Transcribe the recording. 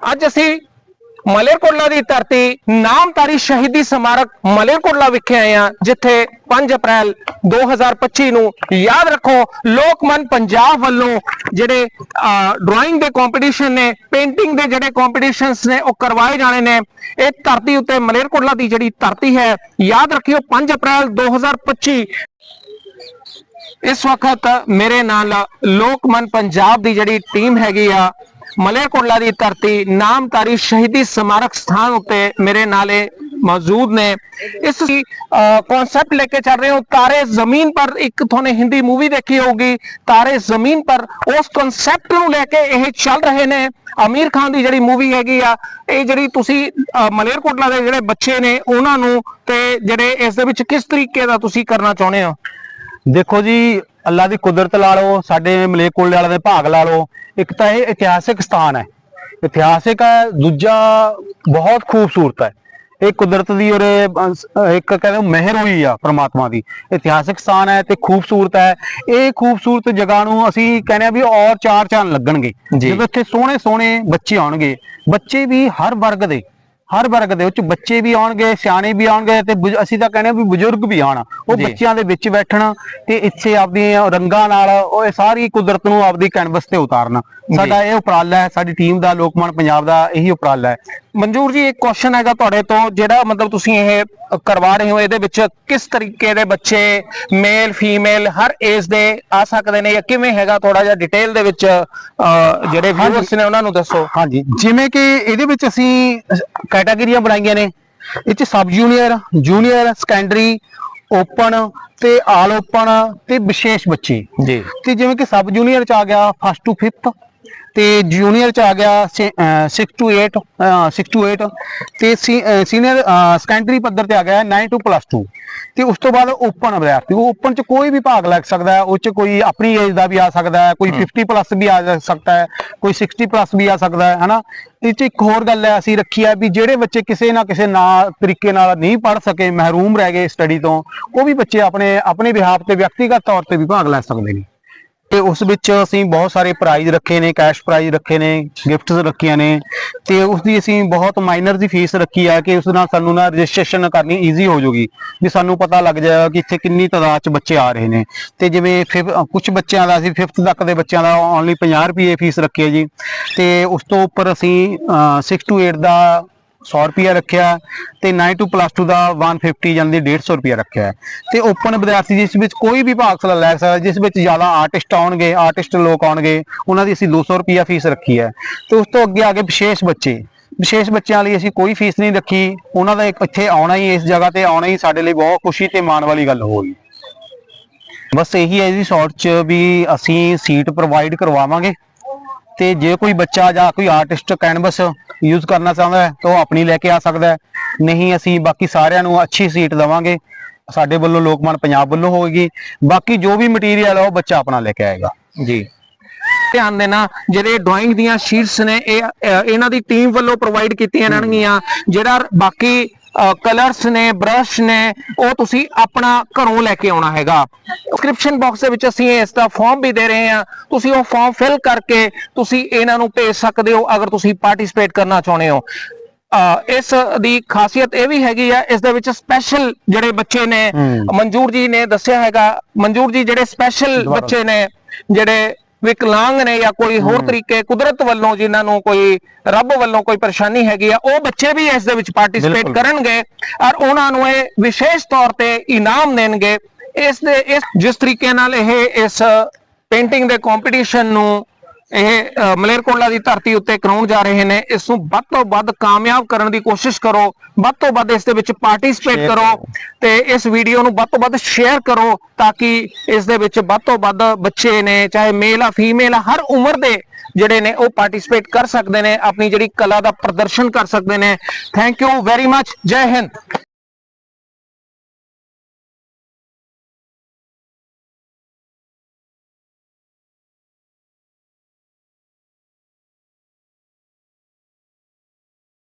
ਅੱਜ ਅਸੀਂ ਮਲੇਰਕੋਟਲਾ ਦੀ ਧਰਤੀ ਨਾਮਧਾਰੀ ਸ਼ਹੀਦੀ ਸਮਾਰਕ ਮਲੇਰਕੋਟਲਾ ਵਿਖੇ ਆਏ ਹਾਂ, ਜਿੱਥੇ 5 ਅਪ੍ਰੈਲ 2025 ਨੂੰ ਯਾਦ ਰੱਖੋ, ਲੋਕਮਨ ਪੰਜਾਬ ਵੱਲੋਂ ਜਿਹੜੇ ਡਰਾਇੰਗ ਦੇ ਕੰਪੀਟੀਸ਼ਨ ਨੇ ਪੇਂਟਿੰਗ ਦੇ ਜਿਹੜੇ ਕੰਪੀਟੀਸ਼ਨਸ ਨੇ, ਉਹ ਕਰਵਾਏ ਜਾਣੇ ਨੇ। ਇਹ ਧਰਤੀ ਉੱਤੇ ਮਲੇਰਕੋਟਲਾ ਦੀ ਜਿਹੜੀ ਧਰਤੀ ਹੈ, ਯਾਦ ਰੱਖਿਓ 5 ਅਪ੍ਰੈਲ 2025 ਇਸ ਵਕਤ ਮੇਰੇ ਨਾਲ ਲੋਕਮਨ ਪੰਜਾਬ ਦੀ ਜਿਹੜੀ ਟੀਮ ਹੈਗੀ ਆ ਮਲੇਰਕੋਟਲਾ ਦੀ ਧਰਤੀ ਨਾਮਧਾਰੀ ਸ਼ਹੀਦੀ ਸਮਾਰਕ ਸਥਾਨ ਉੱਤੇ ਮੇਰੇ ਨਾਲੇ ਮੌਜੂਦ ਨੇ ਇਸ ਕਨਸੈਪਟ ਲੈ ਕੇ ਚੱਲ ਰਹੇ ਹਾਂ, ਤਾਰੇ ਜ਼ਮੀਨ ਪਰ ਇੱਕ ਤੁਹਾਨੇ ਹਿੰਦੀ ਮੂਵੀ ਦੇਖੀ ਹੋਊਗੀ। ਤਾਰੇ ਜ਼ਮੀਨ ਪਰ ਉਸ ਕਨਸੈਪਟ ਨੂੰ ਲੈ ਕੇ ਇਹ ਚੱਲ ਰਹੇ ਨੇ। ਅਮੀਰ ਖਾਨ ਦੀ ਜਿਹੜੀ ਮੂਵੀ ਹੈਗੀ ਆ, ਇਹ ਜਿਹੜੀ ਤੁਸੀਂ ਮਲੇਰਕੋਟਲਾ ਦੇ ਜਿਹੜੇ ਬੱਚੇ ਨੇ, ਉਹਨਾਂ ਨੂੰ ਤੇ ਜਿਹੜੇ ਇਸ ਦੇ ਵਿੱਚ ਕਿਸ ਤਰੀਕੇ ਦਾ ਤੁਸੀਂ ਕਰਨਾ ਚਾਹੁੰਦੇ ਹੋ? ਦੇਖੋ ਜੀ ਅੱਲਾ ਦੀ ਕੁਦਰਤ ਲਾ ਲਓ ਸਾਡੇ ਮਲੇਕੋਲੇ ਵਾਲੇ ਦੇ ਭਾਗ ਲਾ ਲਓ। ਇੱਕ ਤਾਂ ਇਹ ਇਤਿਹਾਸਿਕ ਸਥਾਨ ਹੈ। ਇਤਿਹਾਸਿਕ ਹੈ ਦੂਜਾ ਬਹੁਤ ਖੂਬਸੂਰਤ ਹੈ। ਇਹ ਕੁਦਰਤ ਦੀ ਔਰ ਇੱਕ ਕਹਿੰਦੇ ਮਿਹਰ ਹੋਈ ਆ ਪ੍ਰਮਾਤਮਾ ਦੀ। ਇਤਿਹਾਸਿਕ ਸਥਾਨ ਹੈ ਤੇ ਖੂਬਸੂਰਤ ਹੈ। ਇਹ ਖੂਬਸੂਰਤ ਜਗ੍ਹਾ ਨੂੰ ਅਸੀਂ ਕਹਿੰਦੇ ਆ ਵੀ ਔਰ ਚਾਰ ਚੰਨ ਲੱਗਣਗੇ। ਜਦੋਂ ਇੱਥੇ ਸੋਹਣੇ ਸੋਹਣੇ ਬੱਚੇ ਆਉਣਗੇ ਬੱਚੇ ਵੀ ਹਰ ਵਰਗ ਦੇ ਹਰ ਵਰਗ ਦੇ ਵਿੱਚ ਬੱਚੇ ਵੀ ਆਉਣਗੇ ਸਿਆਣੇ ਵੀ ਆਉਣਗੇ ਤੇ ਅਸੀਂ ਤਾਂ ਕਹਿੰਦੇ ਵੀ ਬਜ਼ੁਰਗ ਵੀ ਆਣ ਉਹ। ਬੱਚਿਆਂ ਦੇ ਵਿੱਚ ਬੈਠਣ ਤੇ ਇੱਥੇ ਆਪਦੀਆਂ ਰੰਗਾਂ ਨਾਲ ਉਹ ਇਹ ਸਾਰੀ ਕੁਦਰਤ ਨੂੰ ਆਪਦੀ ਕੈਨਵਸ ਤੇ ਉਤਾਰਨ। ਸਾਡਾ ਇਹ ਉਪਰਾਲਾ ਹੈ ਸਾਡੀ ਟੀਮ ਦਾ ਲੋਕਮਾਨ ਪੰਜਾਬ ਦਾ ਇਹੀ ਉਪਰਾਲਾ ਹੈ। ਮਨਜੂਰ ਜੀ ਇੱਕ ਕੁਐਸਚਨ ਹੈਗਾ ਤੁਹਾਡੇ ਤੋਂ ਜਿਹੜਾ ਮਤਲਬ ਤੁਸੀਂ ਇਹ ਕਰਵਾ ਰਹੇ ਹੋ ਇਹਦੇ ਵਿੱਚ ਕਿਸ ਤਰੀਕੇ ਦੇ ਬੱਚੇ ਮੇਲ ਫੀਮੇਲ ਹਰ ਏਜ ਦੇ ਆ ਸਕਦੇ ਨੇ ਜਾਂ ਕਿਵੇਂ ਹੈਗਾ ਥੋੜਾ ਜਿਹਾ ਡਿਟੇਲ ਦੇ ਵਿੱਚ ਜਿਹੜੇ ਵਿਊਅਰਸ ਨੇ ਉਹਨਾਂ ਨੂੰ ਦੱਸੋ। ਹਾਂਜੀ ਜਿਵੇਂ ਕਿ ਇਹਦੇ ਵਿੱਚ ਅਸੀਂ ਕੈਟਾਗਰੀਆਂ ਬਣਾਈਆਂ ਨੇ ਇਹ ਚ sub junior junior secondary open ਤੇ ਆਲ ਓਪਨ ਤੇ ਵਿਸ਼ੇਸ਼ ਬੱਚੇ। ਜੀ। ਤੇ ਜਿਵੇਂ ਕਿ ਸਬ ਜੂਨੀਅਰ ਚ ਆ ਗਿਆ ਫਸਟ ਟੂ 5th ਤੇ ਜੂਨੀਅਰ ਚ ਆ ਗਿਆ 6 ਟੂ 8 6 ਟੂ 8 ਤੇ ਸੀਨੀਅਰ ਸੈਕੰਡਰੀ ਪੱਧਰ ਤੇ ਆ ਗਿਆ 9 ਟੂ ਪਲੱਸ 2 ਤੇ ਉਸ ਤੋਂ ਬਾਅਦ ਓਪਨ ਵਿਦਿਆਰਥੀ। ਉਹ ਓਪਨ ਚ ਕੋਈ ਵੀ ਭਾਗ ਲੈ ਸਕਦਾ ਹੈ ਉਹ ਚ ਕੋਈ ਆਪਣੀ ਏਜ ਦਾ ਵੀ ਆ ਸਕਦਾ ਹੈ ਕੋਈ 50 ਪਲੱਸ ਵੀ ਆ ਸਕਦਾ ਹੈ ਕੋਈ 60 ਪਲੱਸ ਵੀ ਆ ਸਕਦਾ ਹੈ ਹਨਾ? ਇਹ ਚ ਇੱਕ ਹੋਰ ਗੱਲ ਹੈ ਅਸੀਂ ਰੱਖੀ ਹੈ ਵੀ ਜਿਹੜੇ ਬੱਚੇ ਕਿਸੇ ਨਾ ਕਿਸੇ ਨਾ ਤਰੀਕੇ ਨਾਲ ਨਹੀਂ ਪੜ ਸਕੇ ਮਹਿਰੂਮ ਰਹਿ ਗਏ ਸਟੱਡੀ ਤੋਂ ਉਹ ਵੀ ਬੱਚੇ ਆਪਣੇ ਆਪਣੇ ਵਿਹਾਪ ਤੇ ਵਿਅਕਤੀਗਤ ਤੌਰ ਤੇ ਵੀ ਭਾਗ ਲੈ ਸਕਦੇ ਨੇ। ਤੇ ਉਸ ਵਿੱਚ ਅਸੀਂ ਬਹੁਤ ਸਾਰੇ ਪ੍ਰਾਈਜ਼ ਰੱਖੇ ਨੇ ਕੈਸ਼ ਪ੍ਰਾਈਜ਼ ਰੱਖੇ ਨੇ ਗਿਫਟਸ ਰੱਖੀਆਂ ਨੇ ਤੇ ਉਸ ਦੀ ਅਸੀਂ ਬਹੁਤ ਮਾਈਨਰ ਦੀ ਫੀਸ ਰੱਖੀ ਹੈ ਕਿ ਉਸ ਨਾਲ ਸਾਨੂੰ ਨਾ ਰਜਿਸਟ੍ਰੇਸ਼ਨ ਕਰਨੀ ਈਜ਼ੀ ਹੋ ਜਾਊਗੀ ਵੀ ਸਾਨੂੰ ਪਤਾ ਲੱਗ ਜਾਏਗਾ ਕਿ ਇੱਥੇ ਕਿੰਨੀ ਤਾਦਾਦ ਚ ਬੱਚੇ ਆ ਰਹੇ ਨੇ। ਤੇ ਜਿਵੇਂ ਕੁਝ ਬੱਚਿਆਂ ਦਾ ਅਸੀਂ 5th ਤੱਕ ਦੇ ਬੱਚਿਆਂ ਦਾ ਓਨਲੀ 50 ਰੁਪਏ ਫੀਸ ਰੱਖੀ ਹੈ ਜੀ। ਤੇ ਉਸ ਤੋਂ ਉੱਪਰ ਅਸੀਂ 6 ਟੂ 8 ਦਾ 100 ਰੁਪਿਆ ਰੱਖਿਆ ਤੇ 9 ਟੂ ਪਲੱਸ 2 ਦਾ 150 ਜਾਂਦੀ 150 ਰੁਪਿਆ ਰੱਖਿਆ ਤੇ ਓਪਨ ਵਿਦਿਆਰਥੀ ਜਿਸ ਵਿੱਚ ਕੋਈ ਵੀ ਭਾਗ ਲੈ ਸਕਦਾ, ਜਿਸ ਵਿੱਚ ਜ਼ਿਆਦਾ ਆਰਟਿਸਟ ਆਉਣਗੇ ਆਰਟਿਸਟ ਲੋਕ ਆਉਣਗੇ, ਉਹਨਾਂ ਦੀ ਅਸੀਂ 200 ਰੁਪਿਆ ਫੀਸ ਰੱਖੀ ਹੈ। ਤੇ ਉਸ ਤੋਂ ਅੱਗੇ ਆ ਗਏ ਵਿਸ਼ੇਸ਼ ਬੱਚੇ। ਵਿਸ਼ੇਸ਼ ਬੱਚਿਆਂ ਲਈ ਅਸੀਂ ਕੋਈ ਫੀਸ ਨਹੀਂ ਰੱਖੀ। ਉਹਨਾਂ ਦਾ ਇੱਥੇ ਆਉਣਾ ਹੀ ਇਸ ਜਗ੍ਹਾ ਤੇ ਆਉਣਾ ਹੀ ਸਾਡੇ ਲਈ ਬਹੁਤ ਖੁਸ਼ੀ ਤੇ ਮਾਣ ਵਾਲੀ ਗੱਲ ਹੋਈ ਬਸ ਇਹੀ ਹੈ ਜੀ ਸ਼ਾਰਟ ਚ ਵੀ ਅਸੀਂ ਸੀਟ ਪ੍ਰੋਵਾਈਡ ਕਰਵਾਵਾਂਗੇ। ਤੇ ਜੇ ਕੋਈ ਬੱਚਾ ਜਾਂ ਕੋਈ ਆਰਟਿਸਟ ਕੈਨਵਸ ਯੂਜ਼ ਕਰਨਾ ਚਾਹੁੰਦਾ ਹੈ ਤਾਂ ਉਹ ਆਪਣੀ ਲੈ ਕੇ ਆ ਸਕਦਾ ਹੈ। ਨਹੀਂ ਅਸੀਂ ਬਾਕੀ ਸਾਰਿਆਂ ਨੂੰ ਅੱਛੀ ਸੀਟ ਦਵਾਂਗੇ। ਸਾਡੇ ਵੱਲੋਂ ਲੋਕਮਾਨ ਪੰਜਾਬ ਵੱਲੋਂ ਹੋਏਗੀ। ਬਾਕੀ ਜੋ ਵੀ ਮਟੀਰੀਅਲ ਹੈ ਉਹ ਬੱਚਾ ਆਪਣਾ ਲੈ ਕੇ ਆਏਗਾ। ਜੀ। ਧਿਆਨ ਦੇਣਾ ਜਿਹੜੇ ਡਰਾਇੰਗ ਦੀਆਂ ਸ਼ੀਟਸ ਨੇ ਇਹ ਇਹਨਾਂ ਦੀ ਟੀਮ ਵੱਲੋਂ ਪ੍ਰੋਵਾਈਡ ਕੀਤੀਆਂ ਜਾਣਗੀਆਂ ਜਿਹੜਾ ਬਾਕੀ ਕਲਰਸ ਨੇ ਬ੍ਰਸ਼ ਨੇ ਉਹ ਤੁਸੀਂ ਆਪਣਾ ਘਰੋਂ ਲੈ ਕੇ ਆਉਣਾ ਹੈਗਾ ਡਿਸਕ੍ਰਿਪਸ਼ਨ ਬਾਕਸ ਦੇ ਵਿੱਚ ਅਸੀਂ ਇਸ ਦਾ ਫਾਰਮ ਵੀ ਦੇ ਰਹੇ ਹਾਂ ਤੁਸੀਂ ਉਹ ਫਾਰਮ ਫਿਲ ਕਰਕੇ ਤੁਸੀਂ ਇਹਨਾਂ ਨੂੰ ਭੇਜ ਸਕਦੇ ਹੋ ਅਗਰ ਤੁਸੀਂ ਪਾਰਟਿਸਿਪੇਟ ਕਰਨਾ ਚਾਹੁੰਦੇ ਹੋ ਇਸ ਦੀ ਖਾਸੀਅਤ ਇਹ ਵੀ ਹੈਗੀ ਆ ਇਸ ਦੇ ਵਿੱਚ ਸਪੈਸ਼ਲ ਜਿਹੜੇ ਬੱਚੇ ਨੇ। ਮਨਜੂਰ ਜੀ ਨੇ ਦੱਸਿਆ ਹੈਗਾ ਮਨਜੂਰ ਜੀ ਜਿਹੜੇ ਸਪੈਸ਼ਲ। ਬੱਚੇ ਨੇ ਜਿਹੜੇ ਵਿਕਲਾਂਗ ਨੇ ਜਾਂ ਕੋਈ ਹੋਰ ਤਰੀਕੇ ਕੁਦਰਤ ਵੱਲੋਂ ਜਿਨ੍ਹਾਂ ਨੂੰ ਕੋਈ ਰੱਬ ਵੱਲੋਂ ਕੋਈ ਪਰੇਸ਼ਾਨੀ ਹੈਗੀ ਆ ਉਹ ਬੱਚੇ ਵੀ ਇਸ ਦੇ ਵਿੱਚ ਪਾਰਟਿਸਿਪੇਟ। ਕਰਨਗੇ ਔਰ ਉਹਨਾਂ ਨੂੰ ਇਹ ਵਿਸ਼ੇਸ਼ ਤੌਰ ਤੇ ਇਨਾਮ ਦੇਣਗੇ ਇਸ ਦੇ ਇਸ ਜਿਸ ਤਰੀਕੇ ਨਾਲ ਇਹ ਇਸ ਪੇਂਟਿੰਗ ਦੇ ਕੰਪੀਟੀਸ਼ਨ ਨੂੰ ਇਹ ਮਲੇਰਕੋਟਲਾ ਦੀ ਧਰਤੀ ਉੱਤੇ ਕਰਾਉਣ ਜਾ ਰਹੇ ਨੇ। ਇਸ ਨੂੰ ਵੱਧ ਤੋਂ ਵੱਧ ਕਾਮਯਾਬ ਕਰਨ ਦੀ ਕੋਸ਼ਿਸ਼ ਕਰੋ। ਵੱਧ ਤੋਂ ਵੱਧ ਇਸ ਦੇ ਵਿੱਚ ਪਾਰਟਿਸਿਪੇਟ ਕਰੋ। ਤੇ ਇਸ ਵੀਡੀਓ ਨੂੰ ਵੱਧ ਤੋਂ ਵੱਧ ਸ਼ੇਅਰ ਕਰੋ ਤਾਂ ਕਿ ਇਸ ਦੇ ਵਿੱਚ ਵੱਧ ਤੋਂ ਵੱਧ ਬੱਚੇ ਨੇ ਚਾਹੇ ਮੇਲ ਆ ਫੀਮੇਲ ਆ ਹਰ ਉਮਰ ਦੇ ਜਿਹੜੇ ਨੇ ਉਹ ਪਾਰਟਿਸਿਪੇਟ ਕਰ ਸਕਦੇ ਨੇ ਆਪਣੀ ਜਿਹੜੀ ਕਲਾ ਦਾ ਪ੍ਰਦਰਸ਼ਨ ਕਰ ਸਕਦੇ ਨੇ। ਥੈਂਕ ਯੂ ਵੈਰੀ ਮੱਚ ਜੈ ਹਿੰਦ।